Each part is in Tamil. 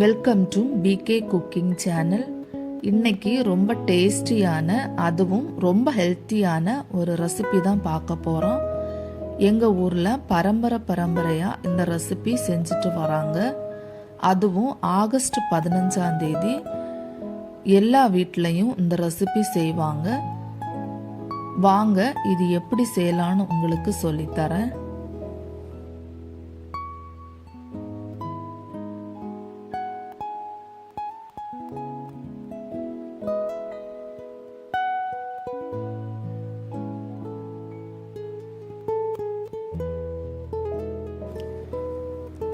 Welcome to PK cooking channel இன்னைக்கு ரொம்ப டேஸ்டியான அதுவும் ரொம்ப ஹெல்த்தியான ஒரு ரெசிபி தான் பார்க்க போகிறோம் எங்கள் ஊரில் பரம்பரை பரம்பரையாக இந்த ரெசிபி செஞ்சுட்டு வராங்க. அதுவும் ஆகஸ்ட் பதினஞ்சாம் தேதி எல்லா வீட்லேயும் இந்த ரெசிபி செய்வாங்க. வாங்க இது எப்படி செய்யலான்னு உங்களுக்கு சொல்லித்தரேன்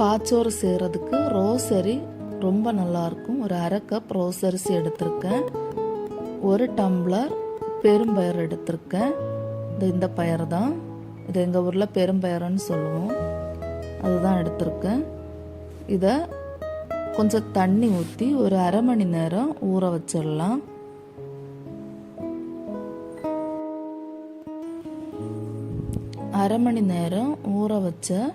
பாச்சோறு செய்கிறதுக்கு ரோசரி ரொம்ப நல்லாயிருக்கும் ஒரு அரை கப் ரோஸ் அரிசி எடுத்திருக்கேன். ஒரு டம்ளர் பெரும்பயர் எடுத்திருக்கேன். இது இந்த பயிர் தான் இது எங்கள் ஊரில் பெரும்பயர்னு சொல்லுவோம். அதுதான் எடுத்திருக்கேன். இதை கொஞ்சம் தண்ணி ஊற்றி ஒரு அரை மணி நேரம் ஊற வச்சிடலாம். அரை மணி நேரம் ஊற வச்ச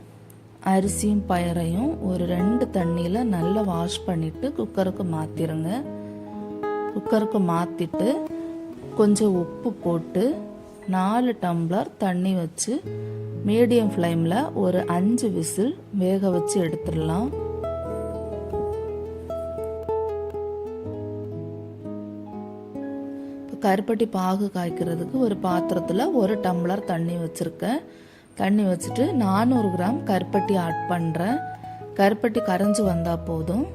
அரிசியும் பயரையும் ஒரு ரெண்டு தண்ணியில் நல்லா வாஷ் பண்ணிவிட்டு குக்கருக்கு மாற்றிடுங்க குக்கருக்கு மாற்றிட்டு கொஞ்சம் உப்பு போட்டு நாலு டம்ளர் தண்ணி வச்சு மீடியம் ஃப்ளேமில் ஒரு அஞ்சு விசில் வேக வச்சு எடுத்துடலாம். கருப்பட்டி பாகு காய்க்கிறதுக்கு ஒரு பாத்திரத்தில் ஒரு டம்ளர் தண்ணி வச்சுருக்கேன். தண்ணி வச்சுட்டு நானூறு கிராம் கருப்பட்டி ஆட் பண்ணுறேன் கருப்பட்டி கரைஞ்சி வந்தால் போதும்.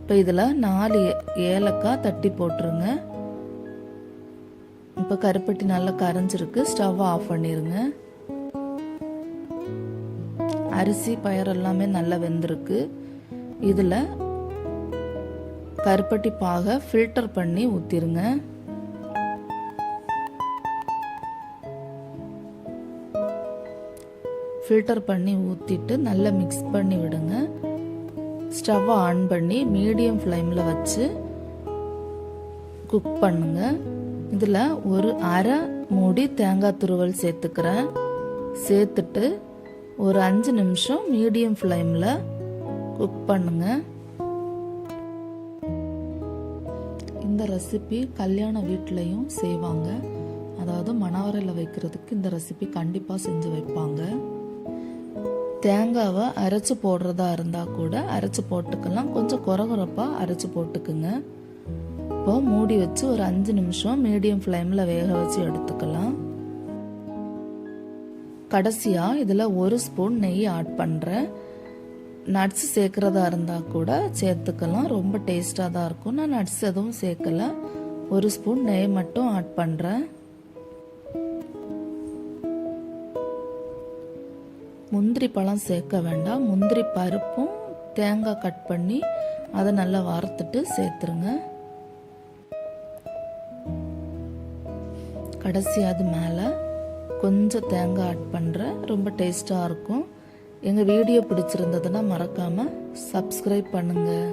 இப்போ இதில் நாலு ஏலக்காய் தட்டி போட்டுருங்க. இப்போ கருப்பட்டி நல்லா கரைஞ்சிருக்கு. ஸ்டவ் ஆஃப் பண்ணிடுங்க அரிசி பயர் எல்லாமே நல்லா வெந்திருக்கு. இதில் கருப்பட்டி பாகை ஃபில்டர் பண்ணி ஊற்றிருங்க ஃபில்டர் பண்ணி ஊற்றிட்டு நல்லா மிக்ஸ் பண்ணி விடுங்க. ஸ்டவ்வை ஆன் பண்ணி மீடியம் ஃப்ளேமில் வச்சு குக் பண்ணுங்க. இதில் ஒரு அரை மூடி தேங்காய் துருவல் சேர்த்துக்கிறேன். சேர்த்துட்டு ஒரு அஞ்சு நிமிஷம் மீடியம் ஃப்ளேமில் குக் பண்ணுங்க. இந்த ரெசிபி கல்யாண வீட்லேயும் செய்வாங்க. அதாவது மணவரையில் வைக்கிறதுக்கு இந்த ரெசிபி கண்டிப்பாக செஞ்சு வைப்பாங்க. தேங்காவை அரைச்சி போடுறதா இருந்தால் கூட அரைச்சி போட்டுக்கலாம். கொஞ்சம் குறகுறப்பாக அரைச்சி போட்டுக்குங்க. இப்போ மூடி வச்சு ஒரு அஞ்சு நிமிஷம் மீடியம் ஃப்ளேமில் வேக வச்சு எடுத்துக்கலாம். கடைசியாக இதில் ஒரு ஸ்பூன் நெய் ஆட் பண்ணுறேன் நட்ஸ் சேர்க்குறதா இருந்தால் கூட சேர்த்துக்கலாம். ரொம்ப டேஸ்ட்டாக தான் இருக்கும். நான் நட்ஸ் எதுவும் சேர்க்கல. ஒரு ஸ்பூன் நெய் மட்டும் ஆட் பண்ணுறேன் முந்திரி பழம் சேர்க்க வேண்டாம். முந்திரி பருப்பும் தேங்காய் கட் பண்ணி அதை நல்லா வறுத்துட்டு சேர்த்துருங்க. கடைசி அது மேலே கொஞ்சம் தேங்காய் ஆட் பண்ணுறேன் ரொம்ப டேஸ்ட்டாக இருக்கும். எங்கள் வீடியோ பிடிச்சிருந்ததுன்னா மறக்காமல் சப்ஸ்கிரைப் பண்ணுங்கள்